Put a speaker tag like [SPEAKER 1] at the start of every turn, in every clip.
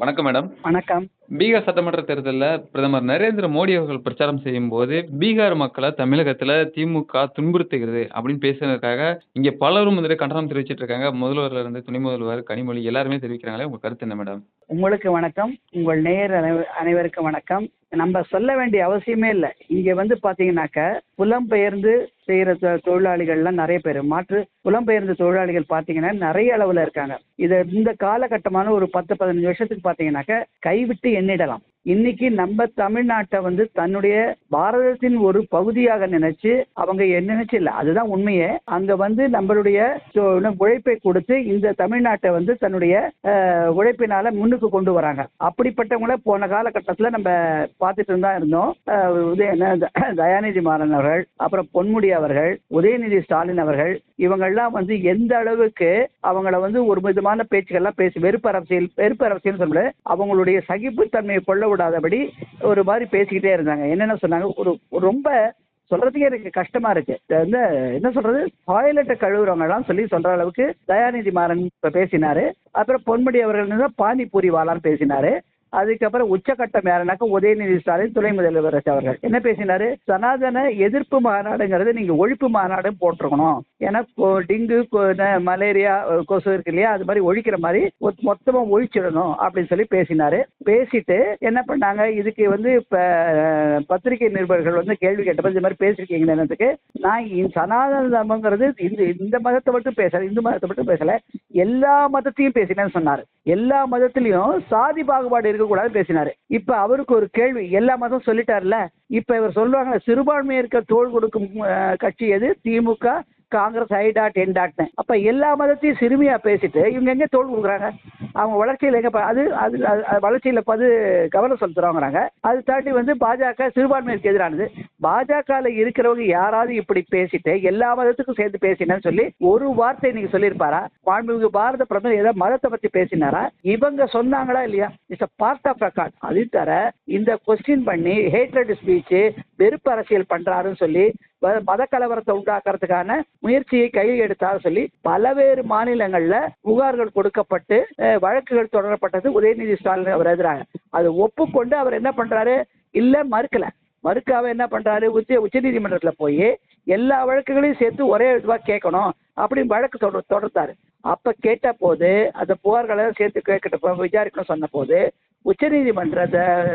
[SPEAKER 1] வணக்கம் மேடம்.
[SPEAKER 2] வணக்கம்.
[SPEAKER 1] பீகார் சட்டமன்ற தேர்தலில் பிரதமர் நரேந்திர மோடி அவர்கள் பிரச்சாரம் செய்யும் போது பீகார் மக்களை தமிழகத்தில் திமுக துன்புறுத்துகிறது அப்படின்னு பேசுனதுக்காக இங்கே பலரும் வந்து கண்டனம் தெரிவிச்சிட்டு இருக்காங்க. முதல்வர்ல இருந்து துணை முதல்வர் கனிமொழி எல்லாருமே தெரிவிக்கிறாங்களே. உங்க கருத்து என்ன மேடம்?
[SPEAKER 2] உங்களுக்கு வணக்கம். உங்கள் நேயர் அனைவருக்கும் வணக்கம். நம்ம சொல்ல வேண்டிய அவசியமே இல்லை. இங்க வந்து பாத்தீங்கன்னாக்க புலம்பெயர்ந்து செய்யற தொழிலாளிகள்லாம் நிறைய பேர். மாற்று புலம்பெயர்ந்த தொழிலாளிகள் பாத்தீங்கன்னா நிறைய அளவுல இருக்காங்க. இதை இந்த காலகட்டமான ஒரு பத்து பதினஞ்சு வருஷத்துக்கு பாத்தீங்கன்னாக்க கைவிட்டு எண்ணிடலாம். இன்னைக்கு நம்ம தமிழ்நாட்டை வந்து தன்னுடைய பாரதத்தின் ஒரு பகுதியாக நினைச்சு அவங்க என்ன நினைச்சு இல்ல அதுதான் உண்மையே. அங்க வந்து நம்மளுடைய உழைப்பை கொடுத்து இந்த தமிழ்நாட்டை வந்து தன்னுடைய உழைப்பினால முன்னுக்கு கொண்டு வராங்க. அப்படிப்பட்டவங்கள போன காலகட்டத்தில் நம்ம பார்த்துட்டு தான் இருந்தோம். உதய தயாநிதி மாறன் அவர்கள் அப்புறம் பொன்முடி அவர்கள் உதயநிதி ஸ்டாலின் அவர்கள் இவங்கெல்லாம் வந்து எந்த அளவுக்கு அவங்கள வந்து ஒரு விதமான பேச்சுக்கள்லாம் பேசி வெறுப்பு அரசியல் வெறுப்பு அரசியல் சொல்ல அவங்களுடைய சகிப்புத்தன்மையை கொள்ள விடாதபடி ஒரு மாதிரி பேசிக்கிட்டே இருந்தாங்க. என்னென்ன சொன்னாங்க? ஒரு ரொம்ப சொல்றதுக்கே எனக்கு கஷ்டமா இருக்கு. வந்து என்ன சொல்றது? டாய்லெட்டை கழுவுறவங்க எல்லாம் சொல்லி சொல்ற அளவுக்கு தயாநிதி மாறன் இப்ப பேசினாரு. அப்புறம் பொன்முடி அவர்கள் தான் பானிபூரி வாலான்னு பேசினாரு. அதுக்கப்புறம் உச்சகட்டம் யாருனாக்கா உதயநிதி ஸ்டாலின் துணை முதல்வர் அவர்கள். என்ன பேசினாரு? சனாதன எதிர்ப்பு மாநாடுங்கிறது நீங்க ஒழிப்பு மாநாடு போட்டிருக்கணும். ஏன்னா டெங்கு மலேரியா கொசு இருக்கு இல்லையா? அது மாதிரி ஒழிக்கிற மாதிரி மொத்தமா ஒழிச்சிடணும் அப்படின்னு சொல்லி பேசினாரு. பேசிட்டு என்ன பண்ணாங்க? இதுக்கு வந்து இப்ப பத்திரிகை நிருபர்கள் வந்து கேள்வி கேட்டப்ப இந்த மாதிரி பேசிருக்கீங்க என்னத்துக்கு? நான் சனாதன தர்மங்கிறது இந்த இந்த மதத்தை மட்டும் பேசல இந்து மதத்தை மட்டும் பேசல. எல்லா மதத்தையும் பேசினேன்னு சொன்னாரு. எல்லா மதத்திலையும் சாதி பாகுபாடு இருக்கக்கூடாதுன்னு பேசினாரு. இப்ப அவருக்கு ஒரு கேள்வி எல்லா மதம் சொல்லிட்டார்ல இப்ப இவர் சொல்லுவாங்க சிறுபான்மையை இருக்க தோல் கொடுக்கும் கட்சி எது? திமுக காங்கிரஸ் ஐ டாட் என் டாட்னு அப்ப எல்லா மதத்தையும் சிறுமியா பேசிட்டு இவங்க எங்க தோல் கொடுக்குறாங்க? அவங்க வளர்ச்சியில் எங்க அது அது அது- அது பது கவனம் செலுத்துறவங்கிறாங்க அது தாண்டி வந்து பாஜக சிறுபான்மையிற்கு எதிரானது. பாஜகவில் இருக்கிறவங்க யாராவது இப்படி பேசிட்டு எல்லா மதத்துக்கும் சேர்ந்து பேசினேன்னு சொல்லி ஒரு வார்த்தை நீங்க சொல்லியிருப்பாரா? மாண்புமிகு பாரத பிரதமர் ஏதாவது மதத்தை பத்தி பேசினாரா? இவங்க சொன்னாங்களா இல்லையா? இட்ஸ் பார்ட் ஆஃப் ரெக்கார்ட் அது தர இந்த கொஸ்டின் பண்ணி ஹேட்ரட் ஸ்பீச் வெறுப்பு அரசியல் பண்றாருன்னு சொல்லி வ- மத கலவரத்தை உண்டாக்குறதுக்கான முயற்சியை கையில் எடுத்தார் சொல்லி பல்வேறு மாநிலங்கள்ல புகார்கள் கொடுக்கப்பட்டு வழக்குகள் தொடரப்பட்டது உதயநிதி ஸ்டாலின் அவர் எதிராக. அதை ஒப்புக்கொண்டு அவர் என்ன பண்றாரு? இல்ல மறுக்கல. மறுக்காம என்ன பண்றாரு? உச்ச உச்சநீதிமன்றத்தில் போய் எல்லா வழக்குகளையும் சேர்த்து ஒரே இதுவா கேட்கணும் அப்படின்னு வழக்கு தொடர் தொடர்ந்தார் அப்ப கேட்ட போது அந்த புகார்களை சேர்த்து கேட்கிட்ட விசாரிக்கணும் சொன்ன போது உச்சநீதிமன்ற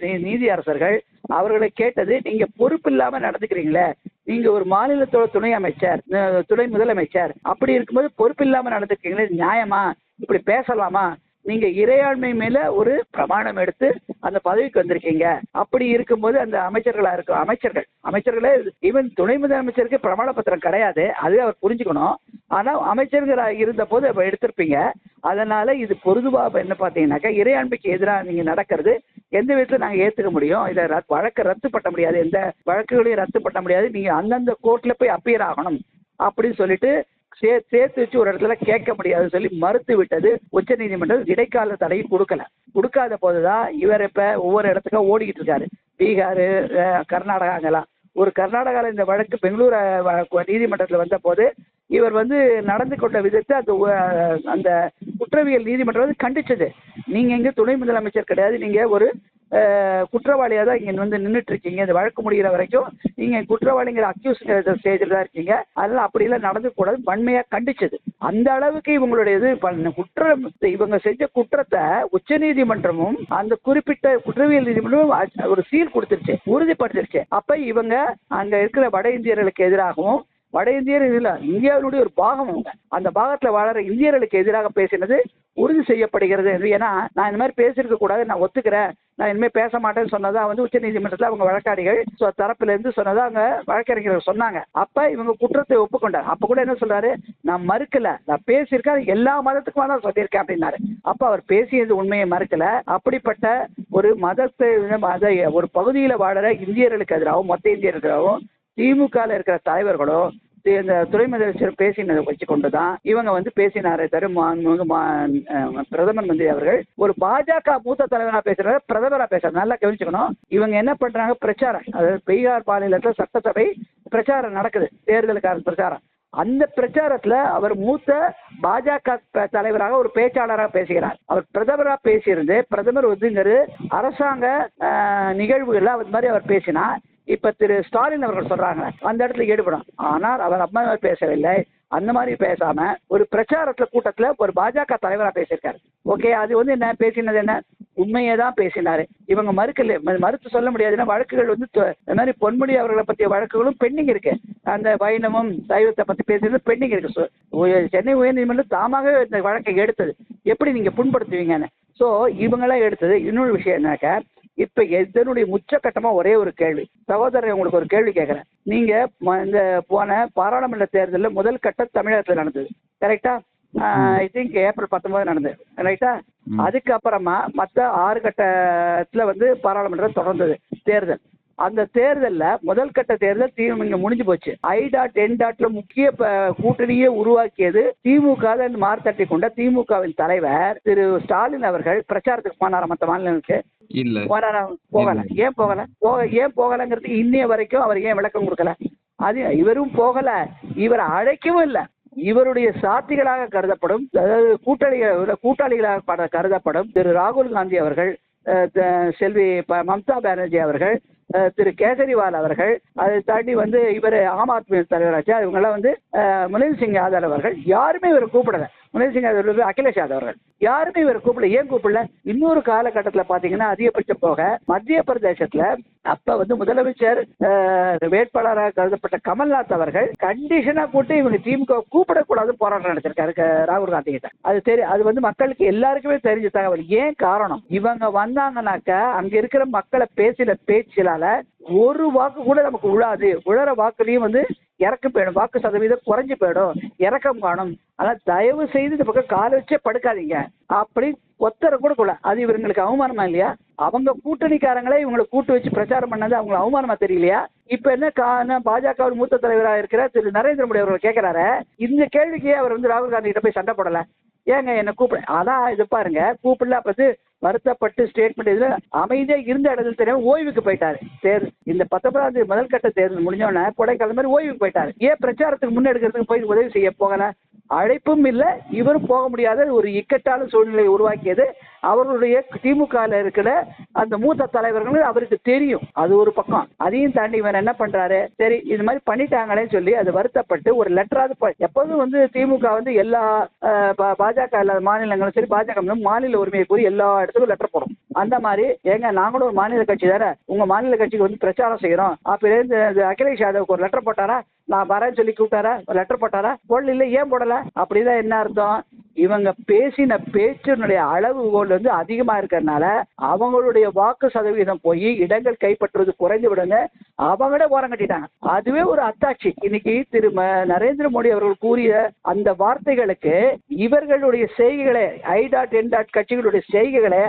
[SPEAKER 2] நீ- நீதி அரசர்கள் அவர்களை கேட்டது நீங்க பொறுப்பு இல்லாம நடந்துக்கிறீங்களே நீங்க ஒரு மாநிலத்தோட துணை அமைச்சர் துணை முதலமைச்சர் அப்படி இருக்கும்போது பொறுப்பு இல்லாம நடந்துக்கிறீங்களே நியாயமா? இப்படி பேசலாமா? நீங்க இறையாண்மை மேல ஒரு பிரமாணம் எடுத்து அந்த பதவிக்கு வந்திருக்கீங்க. அப்படி இருக்கும்போது அந்த அமைச்சர்களா இருக்கும் அமைச்சர்கள். அமைச்சர்களே ஈவன் துணை முதலமைச்சருக்கு பிரமாண பத்திரம் கிடையாது. அது அவர் புரிஞ்சுக்கணும். ஆனா அமைச்சர்களா இருந்த போது எடுத்திருப்பீங்க. அதனால இது பொதுவா என்ன பாத்தீங்கன்னாக்கா இறையாண்மைக்கு எதிராக நீங்க நடக்கிறது எந்த விதத்துல நாங்க ஏத்துக்க முடியும்? இதை ரத்- வழக்கை ரத்து பண்ண முடியாது. எந்த வழக்குகளையும் ரத்து பண்ண முடியாது. நீங்க அந்தந்த கோர்ட்ல போய் அப்பியர் ஆகணும். அப்படின்னு சொல்லிட்டு சே சேர்த்து வச்சு ஒரு இடத்துல கேட்க முடியாதுன்னு சொல்லி மறுத்து விட்டது உச்ச நீதிமன்றம் இடைக்கால தடையும் கொடுக்கல. கொடுக்காத போதுதான் இவர் இப்ப ஒவ்வொரு இடத்துக்கும் ஓடிக்கிட்டு இருக்காரு. பீகார் கர்நாடகா அங்கெல்லாம். ஒரு கர்நாடகாவில் இந்த வழக்கு பெங்களூர் அஹ், நீதிமன்றத்தில் வந்த போது இவர் வந்து நடந்து கொண்ட விதத்தை அந்த அந்த குற்றவியல் நீதிமன்றம் வந்து கண்டிச்சது. நீங்க எங்க துணை முதலமைச்சர் கிடையாது. நீங்க ஒரு குற்றவாளியாக தான் இங்கே வந்து நின்றுட்டு இருக்கீங்க இந்த வழக்கு முடிகிற வரைக்கும் நீங்கள் குற்றவாளிங்கிற அக்யூஸ் ஸ்டேஜில் தான் இருக்கீங்க. அதெல்லாம் அப்படியெல்லாம் நடந்துக்கூடாது. வன்மையாக கண்டிச்சது. அந்த அளவுக்கு இவங்களுடைய இது பண்ண குற்றம் இவங்க செஞ்ச குற்றத்தை உச்சநீதிமன்றமும் அந்த குறிப்பிட்ட குற்றவியல் நீதிமன்றமும் ஒரு சீல் கொடுத்துருச்சு. உறுதிப்படுத்திருச்சு. அப்ப இவங்க அங்க இருக்கிற வட இந்தியர்களுக்கு எதிராகவும் வட இந்தியர் இல்ல இந்தியாவினுடைய ஒரு பாகம் அவங்க. அந்த பாகத்துல வாழற இந்தியர்களுக்கு எதிராக பேசினது உறுதி செய்யப்படுகிறது ஏன்னா நான் இந்த மாதிரி பேசியிருக்க கூடாது நான் ஒத்துக்கிறேன். நான் இனிமேல் பேச மாட்டேன்னு சொன்னதா வந்து உச்சநீதிமன்றத்தில் அவங்க வழக்காடிகள் சொ- தரப்புல இருந்து சொன்னதா அவங்க வழக்கறிஞர்கள் சொன்னாங்க. அப்ப இவங்க குற்றத்தை ஒப்புக்கொண்டார் அப்ப கூட என்ன சொல்றாரு? நான் மறுக்கல. நான் பேசியிருக்கேன். அது எல்லா மதத்துக்குமா தான் சொல்லியிருக்கேன் அப்படின்னாரு. அப்ப அவர் பேசியது உண்மையை மறுக்கல. அப்படிப்பட்ட ஒரு மதத்தை மத ஒரு பகுதியில் வாழற இந்தியர்களுக்கு எதிராகவும் மொத்த இந்தியர்களுக்கு எதிராகவும் திமுகவில் இருக்கிற தலைவர்களும் இந்த துணை முதலமைச்சர் பேசினதை வச்சு கொண்டு தான் இவங்க வந்து பேசினாரே தவிர மா- பிரதமர் மந்திரி அவர்கள் ஒரு பாஜக மூத்த தலைவரா பேசுறாரு பிரதமரா பேசுறாரு. நல்லா கவனிச்சுக்கணும். இவங்க என்ன பண்றாங்க? பிரச்சாரம். அதாவது பீகார் மாநிலத்தில் சட்டசபை பிரச்சாரம் நடக்குது. தேர்தலுக்கான பிரச்சாரம். அந்த பிரச்சாரத்துல அவர் மூத்த பாஜக தலைவராக ஒரு பேச்சாளராக பேசுகிறார். அவர் பிரதமராக பேசியிருந்து பிரதமர் வந்துங்கிறது அரசாங்க நிகழ்வுகள்ல அது மாதிரி அவர் பேசினார். இப்ப திரு ஸ்டாலின் அவர்கள் சொல்றாங்க அந்த இடத்துல ஈடுபடும். ஆனால் அவர் அம்மா பேசவில்லை. அந்த மாதிரி பேசாம ஒரு பிரச்சாரத்துல கூட்டத்துல ஒரு பாஜக தலைவரா பேசியிருக்காரு. ஓகே அது வந்து என்ன பேசினது என்ன? உண்மையை தான் பேசினாரு. இவங்க மறுக்கல மறுத்து சொல்ல முடியாதுன்னா வழக்குகள் வந்து இந்த மாதிரி பொன்முடி அவர்களை பற்றிய வழக்குகளும் பெண்டிங் இருக்கு. அந்த வைணவம் சைவத்தை பத்தி பேசுறது பெண்டிங் இருக்கு. சென்னை உயர்நீதிமன்றம் தாமாகவே இந்த வழக்கை எடுத்தது. எப்படி நீங்க புண்படுத்துவீங்கன்னு? ஸோ இவங்களாம் எடுத்தது இன்னொரு விஷயம் என்னக்கா இப்ப இதனுடைய உச்சக்கட்டமா ஒரே ஒரு கேள்வி. சகோதரர் உங்களுக்கு ஒரு கேள்வி கேட்கறேன் நீங்க இந்த போன பாராளுமன்ற தேர்தலில் முதல் கட்டம் தமிழகத்தில் நடந்தது. கரெக்டா ஐ திங்க் ஏப்ரல் பத்தொன்பது நடந்தது. ரைட்டா. அதுக்கப்புறமா மற்ற ஆறு கட்டத்துல வந்து பாராளுமன்றம் தொடர்ந்தது. தேர்தல். அந்த தேர்தல்ல முதல் கட்ட தேர்தல் திமுக முடிஞ்சு போச்சு. ஐ டாட் என் டாட்ல முக்கிய கூட்டணியை உருவாக்கியது திமுக மார்த்தட்டி கொண்ட திமுகவின் தலைவர் திரு ஸ்டாலின் அவர்கள் பிரச்சாரத்துக்கு போனாரா மற்ற மாநிலங்களுக்கு?
[SPEAKER 1] இல்ல.
[SPEAKER 2] போகல. ஏன் போகல? போக ஏன் போகலங்கிறதுக்கு இன்னைய வரைக்கும் அவர் ஏன் விளக்கம் கொடுக்கல? அது இவரும் போகல. இவரை அழைக்கவும் இல்லை. இவருடைய சாத்திகளாக கருதப்படும் அதாவது கூட்டணிகள் கூட்டாளிகளாக பட- கருதப்படும் திரு ராகுல் காந்தி அவர்கள் செல்வி மம்தா பானர்ஜி அவர்கள் திரு கேஜரிவால் அவர்கள் அதை தாண்டி வந்து இவர் ஆம் ஆத்மி தலைவராச்சா. இவங்கெல்லாம் வந்து அஹ், முனில் சிங் யாதவ் அவர்கள் யாருமே இவரை கூப்பிடல. முனில் சிங் யாதவ் அகிலேஷ் யாதவ் அவர்கள். யாருமே இவரை கூப்பிடல. ஏன் கூப்பிடல? இன்னொரு காலகட்டத்தில் பார்த்தீங்கன்னா அதிகபட்சம் போக மத்திய பிரதேசத்தில் அப்ப வந்து முதலமைச்சர் வேட்பாளராக கருதப்பட்ட கமல்நாத் அவர்கள் கண்டிஷனா கூட்டு இவங்க திமுக கூப்பிடக்கூடாது போராட்டம் நடத்திருக்காரு ராகுல் காந்தி கிட்ட. அது தெரி அது வந்து மக்களுக்கு எல்லாருக்குமே தெரிஞ்ச தகவல். ஏன் காரணம்? இவங்க வந்தாங்கனாக்க அங்க இருக்கிற மக்களை பேசின பேச்சிலால ஒரு வாக்கு கூட நமக்கு உழாது. உழற வாக்குலையும் வந்து இறக்கம் போயிடும் வாக்கு சதவீதம் குறைஞ்சு போயிடும் இறக்கம் காணும். ஆனால் தயவு செய்து இந்த பக்கம் காலை வச்சே படுக்காதீங்க. அப்படி ஒத்தரை கூட கூட அது இவங்களுக்கு அவமானமா இல்லையா? அவங்க கூட்டணிக்காரங்களே இவங்களை கூட்டு வச்சு பிரச்சாரம் பண்ணது அவங்களை அவமானமா தெரியலையா? இப்ப என்ன கா பாஜக மூத்த தலைவராக இருக்கிற திரு நரேந்திர மோடி அவர்கள் கேட்கிறாரு இந்த கேள்விக்கே அவர் வந்து ராகுல் காந்தி கிட்ட போய் சண்டை போடல. ஏங்க என்ன கூப்பிட அதான் இது பாருங்க கூப்பிடல அப்ப வருத்தப்பட்டு ஸ்டேட்மெண்ட் இதுல அமைதியா இருந்த இடத்துல தெரியாம ஓய்வுக்கு போயிட்டாரு. தேர்தல் இந்த பத்தொன்பதாம் தேதி முதல் கட்ட தேர்தல் முடிஞ்சோடனே கொடைக்கால மாதிரி ஓய்வுக்கு போயிட்டாரு. ஏன் பிரச்சாரத்துக்கு முன்னெடுக்கிறதுக்கு போய் உதவி செய்ய போகல? அழைப்பும் இல்லை இவரும் போக முடியாத ஒரு இக்கட்டான சூழ்நிலையை உருவாக்கியது. அவர்களுடைய திமுகவில் இருக்கிற அந்த மூத்த தலைவர்கள் அவருக்கு தெரியும். அது ஒரு பக்கம். அதையும் தாண்டி இவர் என்ன பண்றாரு? சரி இது மாதிரி பண்ணிட்டாங்களே சொல்லி அது வருத்தப்பட்டு ஒரு லெட்டராது எப்போதும் வந்து திமுக வந்து எல்லா பாஜக இல்லாத மாநிலங்களும் சரி பாஜக மாநில உரிமையை கூறி எல்லா இடத்துக்கும் லெட்டர் போடும். அந்த மாதிரி ஏங்க நாங்களும் ஒரு மாநில கட்சி தானே? உங்க மாநில கட்சிக்கு வந்து பிரச்சாரம் செய்யறோம். அப்ப இருந்து இந்த அகிலேஷ் யாதவுக்கு ஒரு லெட்டர் போட்டாரா? நான் வரேன்னு சொல்லி கூப்பிட்டாரா? ஒரு லெட்டர் போட்டாரா? போடல இல்லை ஏன் போடல? அப்படிதான் என்ன அர்த்தம்? இவங்க பேசின பேச்சினுடைய அளவுகோல் வந்து அதிகமா இருக்கிறதுனால அவங்களுடைய வாக்கு சதவீதம் போய் இடங்கள் கைப்பற்றுவது குறைந்து விடுங்க. அவங்களே ஓரம் கட்டிட்டாங்க. அதுவே ஒரு அத்தாட்சி. இன்னைக்கு திரு நரேந்திர மோடி அவர்கள் கூறிய அந்த வார்த்தைகளுக்கு இவர்களுடைய செய்கைகளை ஐ டாட் என் டாட் கட்சிகளுடைய செய்கைகளை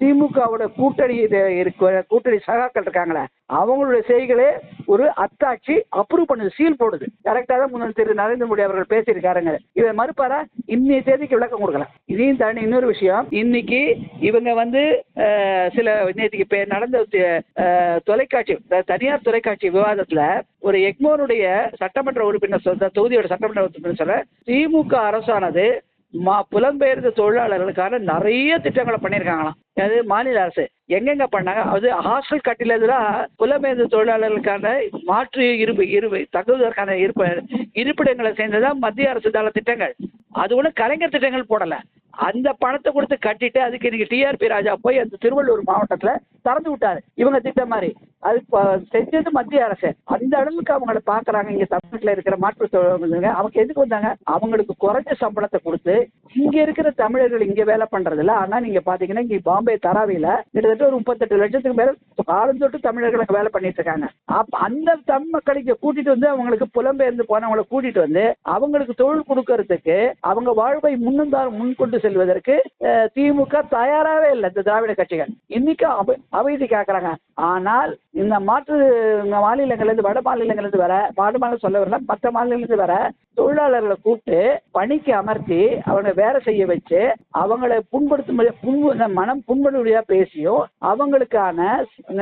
[SPEAKER 2] திமுகவோட கூட்டணி இது இருக்க கூட்டணி சகாக்கள் இருக்காங்களே அவங்களுடைய செய்களே ஒரு அத்தாட்சி அப்ரூவ் பண்ணுது சீல் போடுது. கரெக்டாக தான் முதல் திரு நரேந்திர மோடி அவர்கள் பேசியிருக்காருங்க. இதை மறுப்பாரா? இன்னைய தேதிக்கு விளக்கம் கொடுக்கல. இதையும் தாண்டி இன்னொரு விஷயம். இன்னைக்கு இவங்க வந்து சில நேற்றுக்கு இப்போ நடந்த தொலைக்காட்சி த- தனியார் தொலைக்காட்சி விவாதத்துல ஒரு எக்மோருடைய சட்டமன்ற உறுப்பினர் தொகுதியோட சட்டமன்ற உறுப்பினர் சொல்ல திமுக அரசானது மா புலம்பெயர்ந்த தொழிலாளர்களுக்கான நிறைய திட்டங்களை பண்ணியிருக்காங்களாம். அது மாநில அரசு. எங்கெங்க பண்ணாங்க? அது ஹாஸ்டல் கட்டிலதுலாம் புலம்பெயர்ந்த தொழிலாளர்களுக்கான மாற்று இருப்பு இருப்பு தங்குவதற்கான இருப்பு இருப்பிடங்களை சேர்ந்ததான் மத்திய அரசு தள திட்டங்கள். அது ஒன்றும் கலைஞர் திட்டங்கள் போடலை. அந்த பணத்தை கொடுத்து கட்டிட்டு அதுக்கு இன்னைக்கு டிஆர்பி ராஜா போய் அந்த திருவள்ளூர் மாவட்டத்துல திறந்து விட்டாரு. இவங்க திட்டம் மாதிரி. அது செஞ்சது மத்திய அரசு. அந்த அளவுக்கு அவங்கள பாக்குறாங்க. இங்க தமிழ்நாட்டுல இருக்கிற மாற்று தொழிலாளர்கள் அவங்க எதுக்கு வந்தாங்க? அவங்களுக்கு குறைஞ்ச சம்பளத்தை கொடுத்து இங்க இருக்கிற தமிழர்கள் இங்க வேலை பண்றதில்ல. ஆனா நீங்க பாத்தீங்கன்னா இங்க பாம்பே தராவில கிட்டத்தட்ட ஒரு முப்பத்தெட்டு லட்சத்துக்கு மேல காலம் தொட்டு தமிழர்கள் அங்க வேலை பண்ணிட்டு இருக்காங்க. அப்ப அந்த தமிழ் மக்களுக்கு கூட்டிட்டு வந்து அவங்களுக்கு புலம்பெயர்ந்து போனவங்களை கூட்டிட்டு வந்து அவங்களுக்கு தொழில் கொடுக்கறதுக்கு அவங்க வாழ்வை முன்னுந்தார் முன்கொண்டு செல்வதற்கு திமுக தயாராகவே இல்லை. இந்த திராவிட கட்சிகள். இன்னைக்கு அவை- அமைதி கேட்கறாங்க ஆனால் இந்த மாற்று இந்த வட மாநிலங்கள்லேருந்து வர வட மாநிலம் சொல்ல வரல மற்ற மாநிலங்கள்லேருந்து வர தொழிலாளர்களை கூப்பிட்டு பணிக்கு அமர்த்தி அவனை வேலை செய்ய வச்சு அவங்கள புண்படுத்தும் புண் மனம் புண்படுபடியா பேசியும் அவங்களுக்கான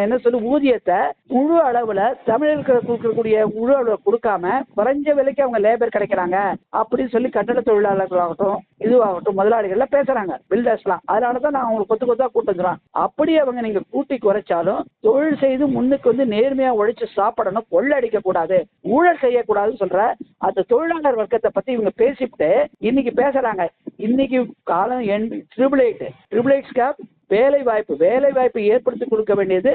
[SPEAKER 2] என்ன சொல்லு ஊதியத்தை முழு அளவில் தமிழர்களுக்கு கொடுக்கக்கூடிய முழு அளவில் கொடுக்காம குறைஞ்ச விலைக்கு அவங்க லேபர் கிடைக்கிறாங்க அப்படின்னு சொல்லி கட்டட தொழிலாளர்களாகட்டும் இதுவாகட்டும் முதலாளிகள்லாம் பேசுறாங்க பில்டர்ஸ்லாம் அதனால தான் நான் அவங்களுக்கு கொத்து கொத்தா கூட்டு வந்துடுறேன். அப்படி அவங்க நீங்கள் கூட்டி குறைச்சாலும் தொழில் செய்து முன்னுக்கு வந்து நேர்மையா உழைச்சு சாப்பிடணும் கொள்ளடிக்க கூடாது ஊழல் செய்யக்கூடாதுன்னு சொல்ற அந்த தொழிலாளர் வர்க்கத்தை பத்தி இவங்க பேசிவிட்டு இன்னைக்கு பேசுறாங்க. இன்னைக்கு காலம் எண் ட்ரிபிள் எயிட் ட்ரிபிள் எயிட் ஸ்கேப் வேலை வாய்ப்பு வேலை வாய்ப்பு ஏற்படுத்தி கொடுக்க வேண்டியது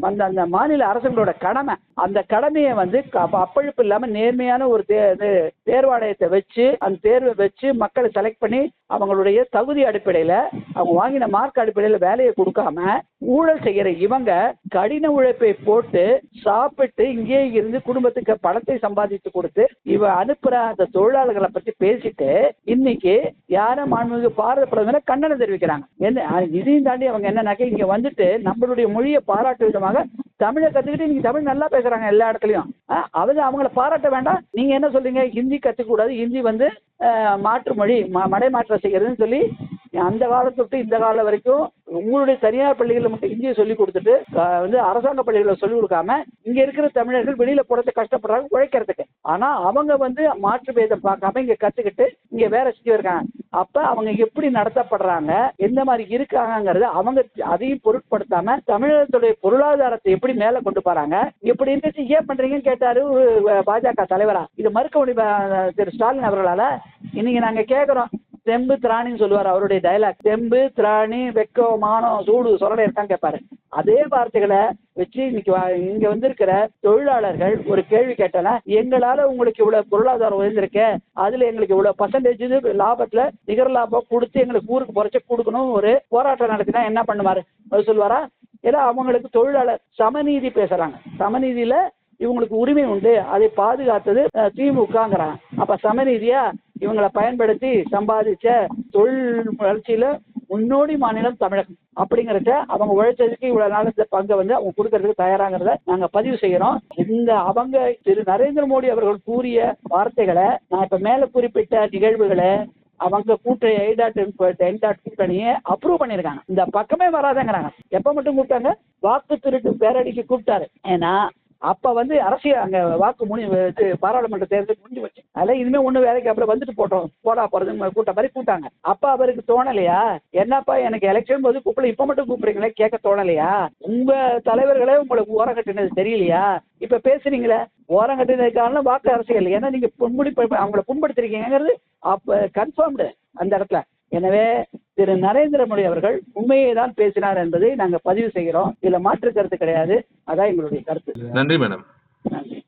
[SPEAKER 2] அந்த அந்த மாநில அரசுகளோட கடமை. அந்த கடமையை வந்து க- அப்பழுப்பு இல்லாம நேர்மையான ஒரு தே இது தேர்வாணையத்தை வச்சு அந்த தேர்வை வச்சு மக்களை செலக்ட் பண்ணி அவங்களுடைய தகுதி அடிப்படையில அவங்க வாங்கின மார்க் அடிப்படையில வேலையை கொடுக்காம ஊழல் செய்யற இவங்க கடின உழைப்பை போட்டு சாப்பிட்டு இங்கேயே இருந்து குடும்பத்துக்கு பணத்தை சம்பாதித்து கொடுத்து இவ அனுப்புற அந்த தொழிலாளர்களை பத்தி பேசிட்டு இன்னைக்கு யாரும் மாண்புமிகு பாரத பிரதமரை கண்டனம் தெரிவிக்கிறாங்க. என்ன இதையும் தாண்டி அவங்க என்னன்னாக்க இங்க வந்துட்டு நம்மளுடைய மொழியை பாராட்டு விதமாக தமிழை கத்துக்கிட்டு நீங்க தமிழ் நல்லா பேசுறாங்க எல்லா இடத்துலயும். அவங்க அவங்கள பாராட்ட வேண்டாம். நீங்க என்ன சொல்றீங்க? ஹிந்தி கத்துக்க ஹிந்தி வந்து மாற்று மொழி ம- மடைமாற்றம் செய்கிறதுன்னு சொல்லி அந்த காலத்தை விட்டு இந்த காலம் வரைக்கும் உங்களுடைய தனியார் பள்ளிகளில் மட்டும் இந்தியை சொல்லிக் கொடுத்துட்டு வந்து அரசாங்க பள்ளிகளில் சொல்லி கொடுக்காம இங்க இருக்கிற தமிழர்கள் வெளியில போறது கஷ்டப்படுறாங்க உழைக்கிறதுக்கு. ஆனா அவங்க வந்து மாற்று பேதம் பார்க்காம இங்க கத்துக்கிட்டு இங்க வேலை செஞ்சு இருக்காங்க. அப்ப அவங்க எப்படி நடத்தப்படுறாங்க எந்த மாதிரி இருக்காங்கங்கிறத அவங்க அதையும் பொருட்படுத்தாம தமிழகத்துடைய பொருளாதாரத்தை எப்படி மேல கொண்டு போறாங்க இப்படி இருந்துச்சு ஏன் பண்றீங்கன்னு கேட்டாரு ஒரு பாஜக தலைவரா. இது மறுக்க முடியும் திரு ஸ்டாலின் அவர்களால? இன்னைக்கு நாங்க கேக்குறோம். தெம்பு திராணின்னு சொல்லுவார் அவருடைய டயலாக் தெம்பு திராணி வெக்கம் மானம் சூடு சொரணை இருக்கான்னு கேட்பாரு. அதே வார்த்தைகளை வச்சு இன்னைக்கு இங்க வந்திருக்கிற தொழிலாளர்கள் ஒரு கேள்வி கேட்டனா எங்களால உங்களுக்கு இவ்வளவு பொருளாதாரம் உயர்ந்திருக்க அதுல எங்களுக்கு இவ்வளவு பர்சன்டேஜ் லாபத்துல நிகர லாபம் கொடுத்து எங்களுக்கு ஊருக்கு குறைச்ச கொடுக்கணும் ஒரு போராட்டம் நடத்தினா என்ன பண்ணுவாரு? அவர் சொல்லுவாரா ஏன்னா அவங்களுக்கு தொழிலாளர் சமநீதி பேசுறாங்க. சமநீதியில இவங்களுக்கு உரிமை உண்டு அதை பாதுகாத்தது திமுகங்கிறாங்க. அப்ப சமநீதியா இவங்களை பயன்படுத்தி சம்பாதிச்ச தொழில் வளர்ச்சியில முன்னோடி மாநிலம் தமிழகம். அப்படிங்கிறத அவங்க உழைச்சதுக்கு இவ்வளவு நாள் இந்த பங்கை வந்து அவங்க கொடுக்கறதுக்கு தயாராங்கிறத நாங்க பதிவு செய்யறோம். இந்த அவங்க திரு நரேந்திர மோடி அவர்கள் கூறிய வார்த்தைகளை நான் இப்ப மேல குறிப்பிட்ட நிகழ்வுகளை அவங்க கூட்டணி ஐ டாட் என் டாட் கூட்டணியை அப்ரூவ் பண்ணியிருக்காங்க. இந்த பக்கமே வராதங்கிறாங்க. எப்ப மட்டும் கூப்பிட்டாங்க? வாக்கு திருட்டு பேரடிக்கு கூப்பிட்டாரு. ஏன்னா அப்ப வந்து அரசியல் அங்க வாக்கு முடி இது பாராளுமன்ற தேர்தல் முடிஞ்சு வச்சு அதெல்லாம் இனிமே ஒண்ணு வேலைக்கு அப்புறம் வந்துட்டு போட்டோம். போடா போறது கூட்ட மாதிரி கூட்டாங்க அப்ப அவருக்கு தோணலையா? என்னப்பா எனக்கு எலெக்ஷன் போது கூப்பிடல. இப்ப மட்டும் கூப்பிடுறீங்களே? கேட்க தோணலையா? உங்க தலைவர்களே உங்களுக்கு ஓரம் கட்டினது தெரியலையா? இப்ப பேசுறீங்களே? ஓரம் கட்டினதுக்கான வாக்கு அரசியல். ஏன்னா நீங்க புண்படி அவங்கள புண்படுத்திருக்கீங்கிறது அப்ப கன்ஃபார்ம்டு அந்த இடத்துல. எனவே திரு நரேந்திர மோடி அவர்கள் உண்மையை தான் பேசினார் என்பதை நாங்க பதிவு செய்கிறோம். இதுல மாற்று கருத்து கிடையாது. அதான் எங்களுடைய கருத்து.
[SPEAKER 3] நன்றி மேடம்.
[SPEAKER 2] நன்றி.